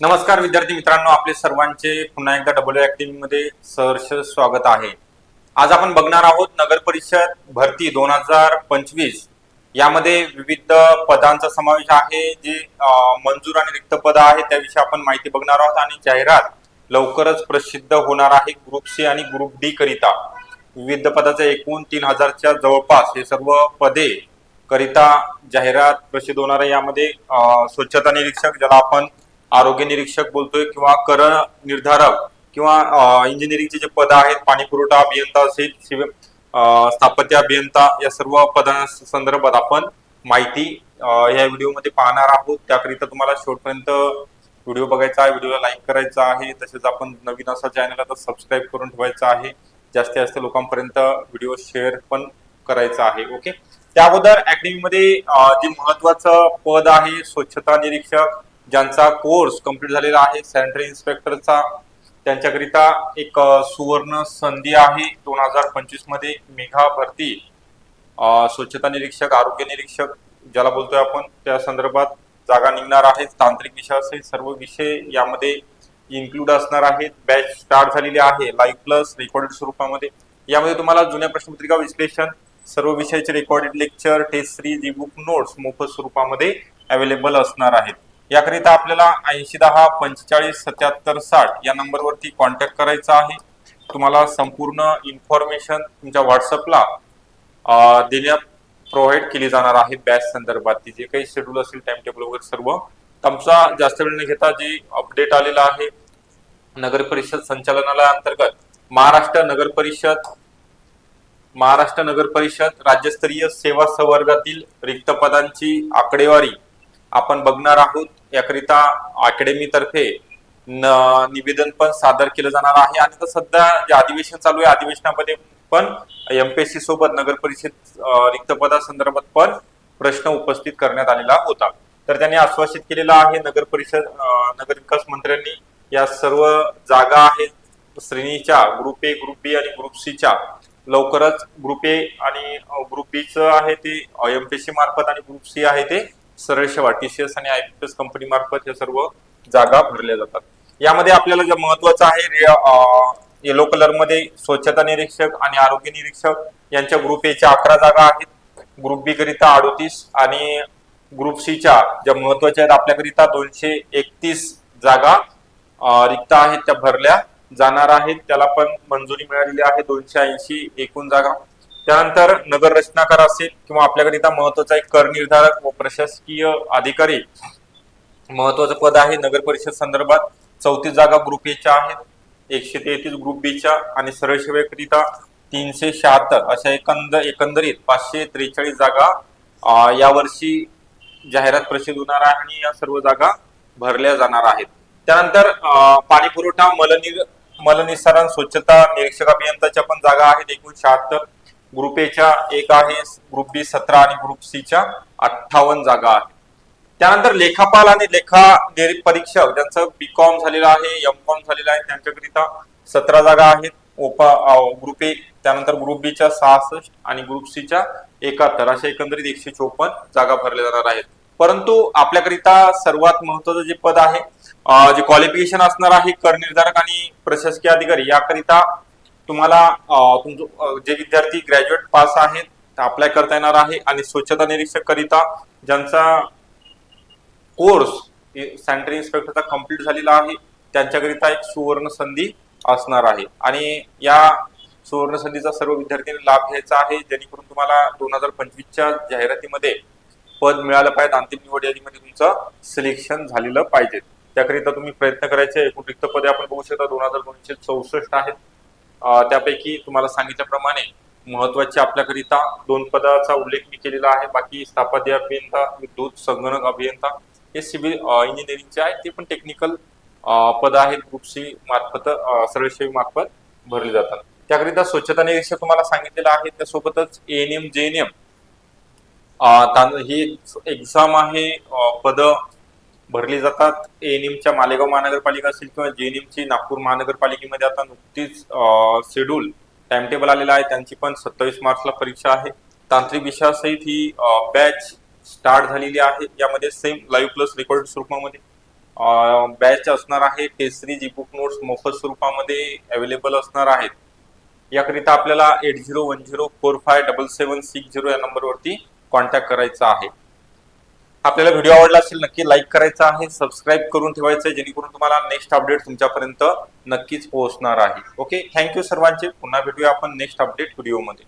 नमस्कार विद्यार्थी मित्रांनो आपले सर्वांचे पुन्हा एकदा डबल अकॅडमी मध्ये सहर्ष स्वागत आहे. आज आपण बघणार आहोत नगर परिषद भरती दोन हजार पंचवीस. यामध्ये विविध पदांचा समावेश आहे जे मंजूर आणि रिक्त पद आहे त्याविषयी आपण माहिती बघणार आहोत आणि जाहिरात लवकरच प्रसिद्ध होणार आहे ग्रुप सी आणि ग्रुप डी करिता. विविध पदाचे एकूण तीन हजारच्या जवळपास हे सर्व पदे करिता जाहिरात प्रसिद्ध होणार आहे. यामध्ये स्वच्छता निरीक्षक ज्याला आपण आरोग्य निरीक्षक बोलतोय किंवा कर निर्धारक किंवा इंजिनिअरिंगचे जे पद आहेत पाणी पुरवठा अभियंता असेल स्थापत्य अभियंता या सर्व पदांसंदर्भात आपण माहिती या व्हिडिओमध्ये पाहणार आहोत. त्याकरिता तुम्हाला शेवटपर्यंत व्हिडिओ बघायचा आहे व्हिडिओला लाईक करायचा आहे तसेच आपण नवीन असा चॅनल तर सबस्क्राईब करून ठेवायचा आहे. जास्तीत जास्त लोकांपर्यंत व्हिडिओ शेअर पण करायचा आहे ओके? त्या अगोदर अकॅडमीमध्ये जे महत्वाचं पद आहे स्वच्छता निरीक्षक ज्यांचा कोर्स कंप्लीट झालेला आहे सॅनिटरी इन्स्पेक्टरचा त्यांच्याकरिता एक सुवर्ण संधी आहे दोन हजार पंचवीसमध्ये मेघा भरती. स्वच्छता निरीक्षक आरोग्य निरीक्षक ज्याला बोलतोय आपण त्या संदर्भात जागा निघणार आहेत. तांत्रिक विषय असेल सर्व विषय यामध्ये इन्क्लूड असणार आहेत. बॅच स्टार्ट झालेली आहे लाईव्ह प्लस रेकॉर्डेड स्वरूपामध्ये. यामध्ये तुम्हाला जुन्या प्रश्नपत्रिका विश्लेषण सर्व विषयाचे recorded lecture test series e book notes मोफत स्वरूपामध्ये अवेलेबल असणार आहेत. याकरिता आपल्याला ऐंशी दहा पंचेचाळीस सत्याहत्तर साठ या नंबरवरती कॉन्टॅक्ट करायचा आहे. तुम्हाला संपूर्ण इन्फॉर्मेशन तुमच्या व्हॉट्सअपला देण्यात प्रोव्हाइड केली जाणार आहे बॅच संदर्भात ती जे काही शेड्यूल असेल टाइम टेबल वगैरे सर्व तुमचा जास्त वेळ न घेता जे अपडेट आलेला आहे नगर परिषद संचालनालयाअंतर्गत महाराष्ट्र नगर परिषद महाराष्ट्र नगर परिषद राज्यस्तरीय सेवा संवर्गातील रिक्त पदांची आकडेवारी आपण बघणार आहोत. याकरिता अकॅडमीतर्फे निवेदन पण सादर केलं जाणार आहे. आणि सध्या जे अधिवेशन चालू आहे अधिवेशनामध्ये पण एमपीएससी सोबत नगर परिषद रिक्त पदासंदर्भात पण प्रश्न उपस्थित करण्यात आलेला होता. तर त्यांनी आश्वासित केलेला आहे नगर परिषद नगर विकास मंत्र्यांनी या सर्व जागा आहेत. श्रेणीच्या ग्रुप ए ग्रुप बी आणि ग्रुप सी च्या लवकरच ग्रुप ए आणि ग्रुप बी च आहे ते एमपीएससी मार्फत आणि ग्रुप सी आहे ते सरळ सेवा टीसीएस आणि आयपीएस कंपनी मार्फत या सर्व जागा भरल्या जातात. यामध्ये आपल्याला जे महत्वाचं आहे येलो कलरमध्ये स्वच्छता निरीक्षक आणि आरोग्य निरीक्षक यांच्या ग्रुप ए च्या अकरा जागा आहेत. ग्रुप बी करिता अडोतीस आणि ग्रुप सी च्या ज्या महत्त्वाच्या आहेत आपल्याकरिता दोनशे एकतीस जागा रिक्त आहेत त्या भरल्या जाणार आहेत. त्याला पण मंजुरी मिळालेली आहे. दोनशे ऐंशी एकूण जागा. त्यानंतर नगर रचनाकार असेल किंवा आपल्याकरिता महत्त्वाचा एक कर निर्धारक व प्रशासकीय अधिकारी महत्वाचं पद आहे नगर परिषद संदर्भात चौतीस जागा ग्रुप एच्या आहेत. एकशे तेहतीस ग्रुप बीच्या आणि सरळ सेवेकरिता तीनशे शहात्तर अशा एकंद एकंदरीत पाचशे त्रेचाळीस जागा यावर्षी जाहिरात प्रसिद्ध होणार आहे आणि या सर्व जागा भरल्या जाणार आहेत. त्यानंतर पाणीपुरवठा पाणी पुरवठा मलनिर मलनिस्सारण स्वच्छता निरीक्षक अभियंताच्या पण जागा आहेत. एकूण शहात्तर ग्रुप ए च्या एक आहे ग्रुप बी सतरा आणि ग्रुप सी च्या अठ्ठावन्न जागा आहेत त्यानंतर लेखापाल आणि लेखा परीक्षक ज्यांचं बी कॉम झालेलं आहे एम कॉम झालेलं आहे त्यांच्याकरिता सतरा जागा आहेत. ओपा ग्रुप ए त्यानंतर ग्रुप बी च्या सहासष्ट आणि ग्रुप सी च्या एकाहत्तर. अशा एकंदरीत एकशे चोपन्न जागा भरल्या जाणार आहेत. परंतु आपल्याकरिता सर्वात महत्वाचं जे पद आहे जे क्वालिफिकेशन असणार आहे कर निर्धारक आणि प्रशासकीय अधिकारी याकरिता तुम्हाला तुमचं जे विद्यार्थी ग्रॅज्युएट पास आहेत अप्लाय करता येणार आहे आणि स्वच्छता निरीक्षक करिता ज्यांचा कोर्स सॅनिटरी इन्स्पेक्टरचा कंप्लीट झालेला आहे त्यांच्याकरिता एक सुवर्ण संधी असणार आहे. आणि या सुवर्ण संधीचा सर्व विद्यार्थ्यांनी लाभ घ्यायचा आहे जेणेकरून तुम्हाला दोन हजार पंचवीसच्या जाहिरातीमध्ये पद मिळालं पाहिजे अंतिम निवड यादीमध्ये तुमचं सिलेक्शन झालेलं पाहिजे. त्याकरिता तुम्ही प्रयत्न करायचे एकूण रिक्त पदे आपण बघू शकता दोन हजार दोनशे चौसष्ट आहेत. त्यापैकी तुम्हाला सांगितल्याप्रमाणे महत्त्वाचे आपल्याकरिता दोन पदाचा उल्लेख मी केलेला आहे. बाकी स्थापत्य अभियंता विद्युत संगणक अभियंता हे सिव्हिल इंजिनिअरिंगचे आहे ते पण टेक्निकल पद आहेत. ग्रुप सी मार्फत अं, सरळ मार्फत भरले जातात. त्याकरिता स्वच्छता निरीक्षक तुम्हाला सांगितलेलं आहे. त्यासोबतच एएनएम जेएनएम ही एक्झाम आहे. पद भरली जातात. एएनएमच्या मालेगाव महानगरपालिका असेल किंवा जेएनएमची नागपूर महानगरपालिकेमध्ये आता नुकतीच शेड्यूल टाइम टेबल आलेला आहे. त्यांची पण सत्तावीस मार्चला परीक्षा आहे. तांत्रिक विषयासहित ही बॅच स्टार्ट झालेली आहे. यामध्ये सेम लाईव्ह प्लस रेकॉर्ड स्वरूपामध्ये बॅच असणार आहे. Test series e book notes मोफत स्वरूपामध्ये अवेलेबल असणार आहेत. याकरिता आपल्याला eight zero one zero four five double seven six zero या नंबरवरती कॉन्टॅक्ट करायचा आहे. आपल्याला व्हिडिओ आवडला असेल नक्की लाईक करायचा आहे सबस्क्राईब करून ठेवायचं आहे जेणेकरून तुम्हाला नेक्स्ट अपडेट तुमच्यापर्यंत नक्कीच पोहोचणार आहे. ओके थँक्यू सर्वांचे. पुन्हा भेटूया आपण नेक्स्ट अपडेट व्हिडिओमध्ये